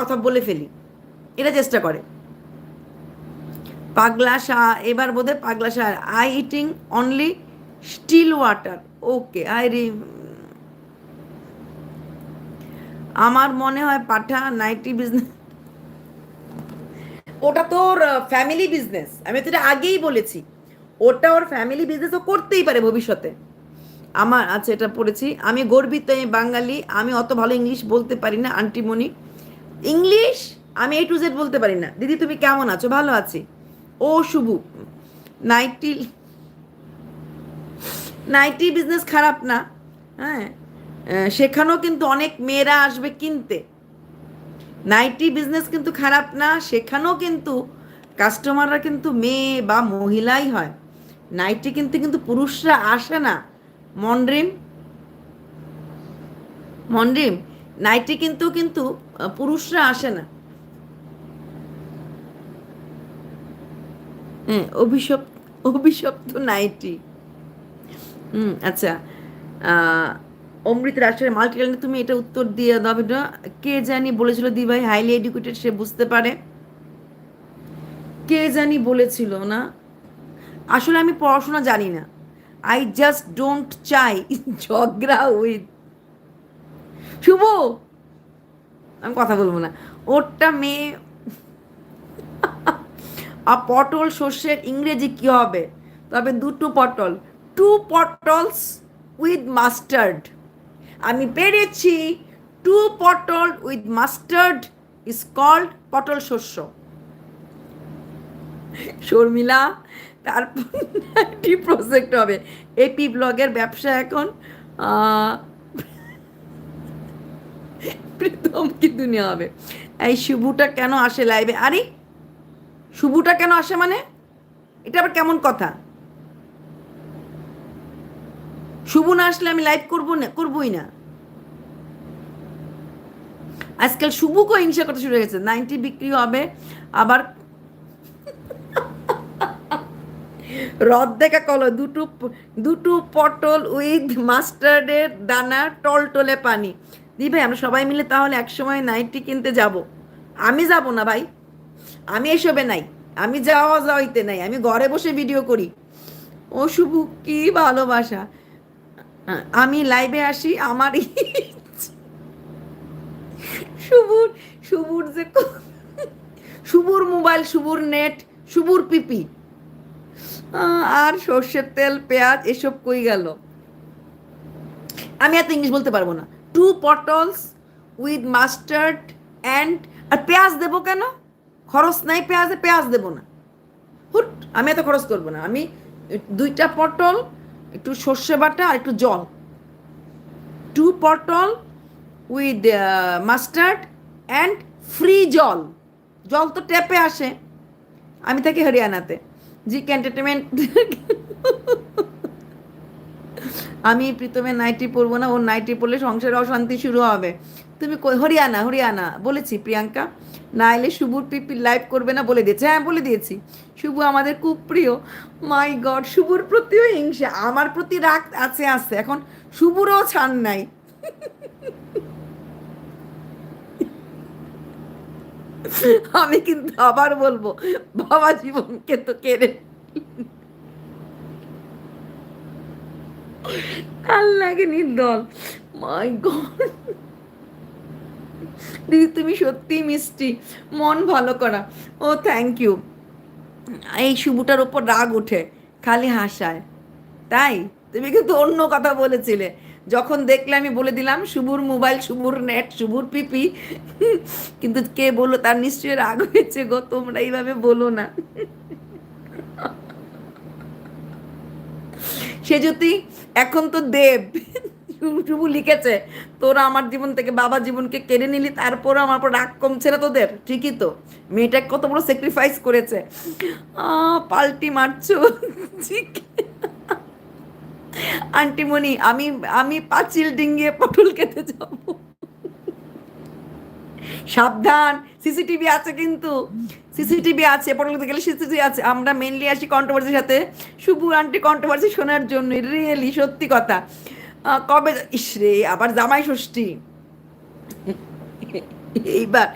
কথা বলে ফেলি। এটা চেষ্টা করে। পাগলা শাহ, এবার বোধহয় পাগলা Shah. I eating only still water okay I রি আমার মনে হয় পাঠা নাইটি বিজনেস ওটা তোর ফ্যামিলি বিজনেস আমি তো আগেই বলেছি। ওটা ওর ফ্যামিলি বিজনেস ও করতেই পারে ভবিষ্যতে। আমার আচ্ছা এটা পড়েছি। আমি গর্বিত আমি বাঙালি। আমি অত ভালো ইংলিশ বলতে পারি না, আন্টিমণি। ইংলিশ? আমি এ টু জেড বলতে পারি না। দিদি, তুমি কেমন আছো? ভালো আছি। ও, শুভু। নাইটি নাইটি বিজনেস খারাপ না। হ্যাঁ? সেখানেও কিন্তু অনেক মেয়েরা আসবে কিনতে। নাইটি বিজনেস কিন্তু খারাপ না, সেখানেও কিন্তু কাস্টমাররা কিন্তু মেয়ে বা মহিলাই হয়। নাইটি কিনতে কিন্তু পুরুষরা আসে না। মনড্রিম? মনড্রিম? নাইটি কিন্তু কিন্তু পুরুষরা আসে না। হ্যাঁ অভিশপ্ত অভিশপ্ত নাইটি। হুম আচ্ছা অমৃত রাষ্ট্রের মাল্টিটালেন্ট তুমি এটা উত্তর দিয়ে দাও কে জানি বলেছিল, দি ভাই, হাইলি এডুকেটেড, সে বুঝতে পারে। কে জানি বলেছিল না। আসলে আমি পড়াশোনা জানি না। আই জাস্ট ডোন্ট চাই, ঝগড়া উইথ শুভ। আমি কথা বলব না। ওরটা মেয়ে। আর পটল শস্যের ইংরেজি কি হবে? তবে দুটো পটল। টু পটলস উইথ মাস্টার্ড আমি পেরেছি। টু পটল উইথ মাস্টার্ড ইজ কল্ড পটল শস্য। শর্মিলা, তারপর একটি প্রজেক্ট হবে? এপি ব্লগের ব্যবসা এখন। প্রীতম কি দুনিয়া হবে? এই শুভুটা কেন আসে লাইভে আরে, শুভুটা কেন আসে মানে? এটা আবার কেমন কথা? শুভ না আসলে আমি লাইভ করব না, করবোই না। আজকাল শুভকেও হিংসা করতে শুরু হয়ে গেছে। নাইনটি বিক্রি হবে, আবার রদ দেখা কলো, দুটো দুটো পটল উইথ মাস্টার্ডের দানা, টলটলে পানি। দি ভাই, আমরা সবাই মিলে তাহলে একসময় নাইটি কিনতে যাব। আমি যাব না ভাই। আমি এসবে নাই। আমি যাওয়া যাওয়াইতে নাই। আমি ঘরে বসে ভিডিও করি। ও শুভ, কি ভালোবাসা। আমি লাইভে আসি, আমার শুভুর শুভুর যে শুভুর মোবাইল শুভুর নেট শুভুর পিপি। আর সর্ষের তেল, পেঁয়াজ, এসব কই গেল? আমি এত ইংলিশ বলতে পারব না। টু পটলস উইথ মাস্টার্ড অ্যান্ড আর পেঁয়াজ দেবো কেন? খরচ নাই পেঁয়াজে, পেঁয়াজ দেবো না। হুট, আমি এত খরচ করব না। আমি দুইটা পটল, একটু সর্ষে বাটা আর একটু জল। টু পটল উইথ মাস্টার্ড অ্যান্ড ফ্রি জল। জল তো ট্যাপে আসে। আমি থাকি হরিয়ানাতে। জি এন্টারটেনমেন্ট আমি প্রীতমের নাইটি পরবো না, ওর নাইটি পরলে সংসারে অশান্তি শুরু হবে। তুমি হরিয়ানা হরিয়ানা, বলেছি প্রিয়াঙ্কা। না এলে শুভুর পিপি লাইভ করবে না বলে দিয়েছে। হ্যাঁ বলে দিয়েছি। শুভু আমাদের খুব প্রিয়। মাই গড, শুভুর প্রতিও হিংসা। আমার প্রতি রাগ আছে আছে। এখন শুভুরও ছাড় নাই। আমি কিন্তু আবার বলব, বাবা জীবনকে তো কেড়ে লাগে নির্দল মাই গড দিদি, তুমি সত্যি মিষ্টি। মন ভালো করা। ও থ্যাংক ইউ এই শুভটার ওপর রাগ ওঠে, খালি হাসায়। তাই? তুমি কিন্তু অন্য কথা বলেছিলে। যখন দেখলে আমি বলে দিলাম, শুভুর মোবাইল, শুভুর নেট শুভুর পিপি। কিন্তু কে বলল, তার নিশ্চয়ই রাগ হয়েছে গো, তোমরা এইভাবে বলো না। সে যদি এখন তো দেব। শুভু লিখেছে, তোরা আমার জীবন থেকে বাবা জীবনকে কেড়ে নিলি, তারপরও আমার পর রাগ কমছে না তোদের? ঠিকই তো। মেয়েটা কত বড় স্যাক্রিফাইস করেছে। পাল্টি মারছো। আন্টিমণি আমি আমি পাঁচিল ডিঙ্গিয়ে পটল খেতে যাব। সাবধান, সিসিটিভি আছে কিন্তু। সিসিটিভি আছে পটল খেতে গেলে সিসিটিভি আছে। আমরা মেনলি আসি কন্ট্রোভার্সির সাথে। শুভু আন্টি কন্ট্রোভার্সি শোনার জন্য রিয়েলি সত্যি কথা। কবে ইস রে, আবার জামাই ষষ্ঠী। এইবার